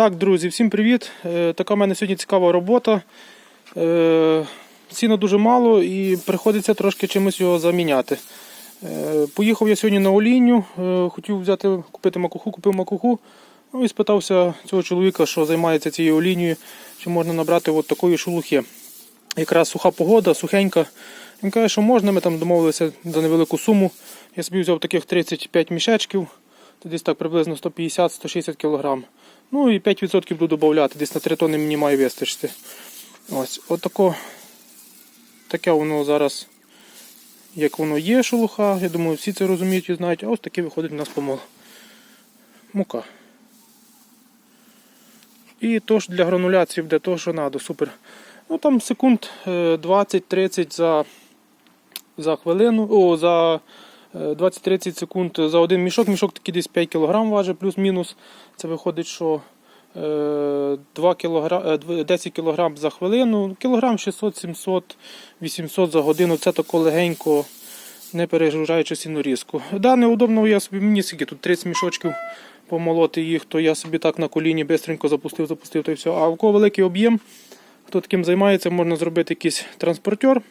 Так, друзі, всім привіт. Е, Така в мене сьогодні цікава робота. Е, Сіна дуже мало і приходиться трошки чимось його заміняти. Е, Поїхав я сьогодні на олійню, хотів взяти, купити макуху, купив макуху. Ну і спитався цього чоловіка, що займається цією олінією, чи можна набрати от такої шелухи. Якраз суха погода, сухенька. Він каже, що можна, ми там домовилися за невелику суму. Я собі взяв таких 35 мішечків, десь так приблизно 150-160 кг. Ну і 5% буду додати, десь на 3 тонни мені має вистачити. Ось, отако, таке воно зараз, як воно є, шелуха. Я думаю, всі це розуміють і знають, а ось таке виходить у нас помол. Мука. І то ж для грануляції буде то, що треба, супер. Ну там секунд е, 20-30 за, за хвилину, о, за е, 20-30 секунд за один мішок. Мішок такий десь 5 кг важить, плюс-мінус. Це виходить, що е, 2 кілогра... е, 10 кг за хвилину, кілограм 600, 700, 800 за годину. Це тако легенько, не перегружаючи сінорізку. Да, неудобно, я собі мені скільки тут 30 мішочків помолоти їх, то я собі так на коліні бистренько запустив, запустив та й все. А в кого великий об'єм, хто таким займається, можна зробити якийсь транспортер.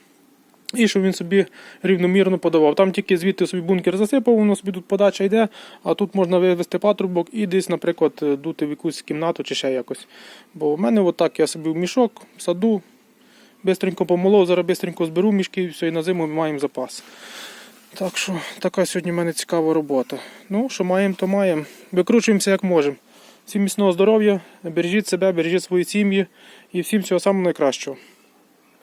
І щоб він собі рівномірно подавав. Там тільки звідти собі бункер засипав, воно собі тут подача йде, а тут можна вивести патрубок і десь, наприклад, дути в якусь кімнату чи ще якось. Бо в мене отак я собі в мішок, саду, бистренько помолов, зараз бистренько зберу мішки і все, і на зиму ми маємо запас. Так що така сьогодні в мене цікава робота. Ну, що маємо, то маємо. Викручуємося як можемо. Всім міцного здоров'я, бережіть себе, бережіть свої сім'ї і всім всього самого найкращого.